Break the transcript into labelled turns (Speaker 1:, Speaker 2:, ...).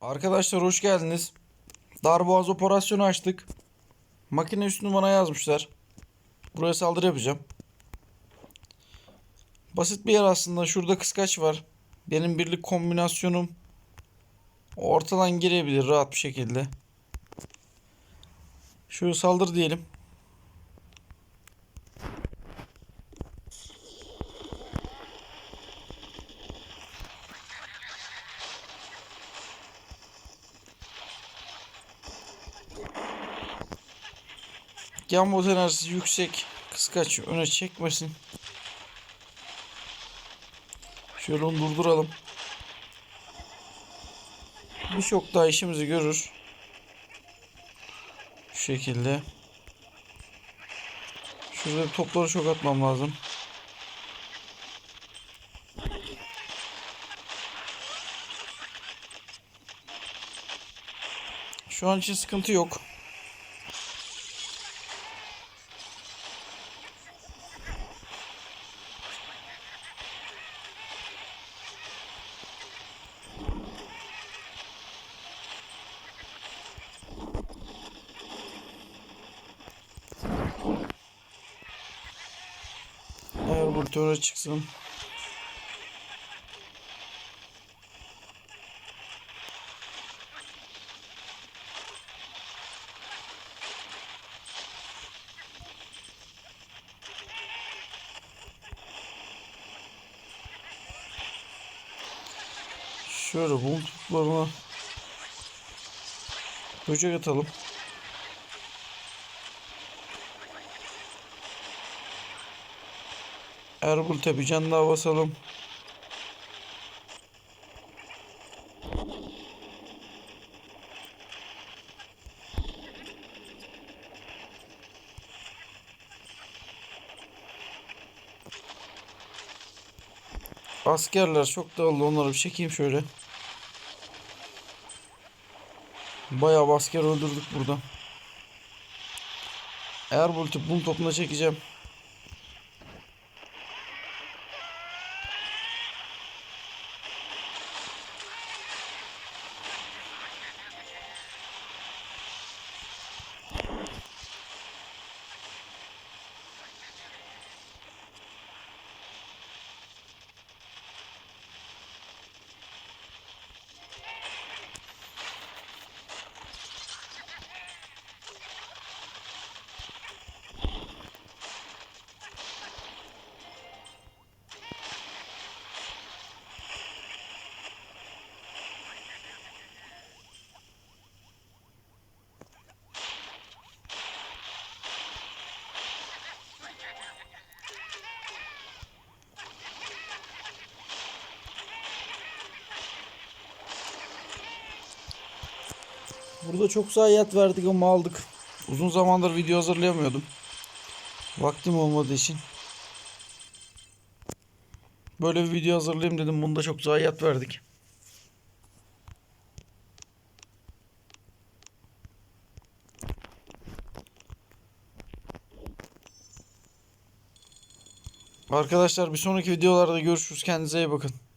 Speaker 1: Arkadaşlar hoş geldiniz. Darboğaz operasyonu açtık. Makine üstünü bana yazmışlar. Buraya saldırı yapacağım. Basit bir yer aslında. Şurada kıskaç var. Benim birlik kombinasyonum ortadan girebilir rahat bir şekilde. Şöyle saldır diyelim. Yan bot enerjisi yüksek. Kıskaç öne çekmesin. Şöyle onu durduralım. Bir şok daha işimizi görür. Şu şekilde. Şurada topları şok atmam lazım. Şu an için sıkıntı yok. Bultöre çıksın. Şöyle bum tutlarına böcek atalım. Erbul Tepe can daha basalım. Askerler çok dağıldı onları bir çekeyim şöyle. Bayağı asker öldürdük burada. Erbult'u bum topuna çekeceğim. Burada çok zayiat verdik ama aldık. Uzun zamandır video hazırlayamıyordum. Vaktim olmadığı için. Böyle bir video hazırlayayım dedim. Bunda çok zayiat verdik. Arkadaşlar bir sonraki videolarda görüşürüz. Kendinize iyi bakın.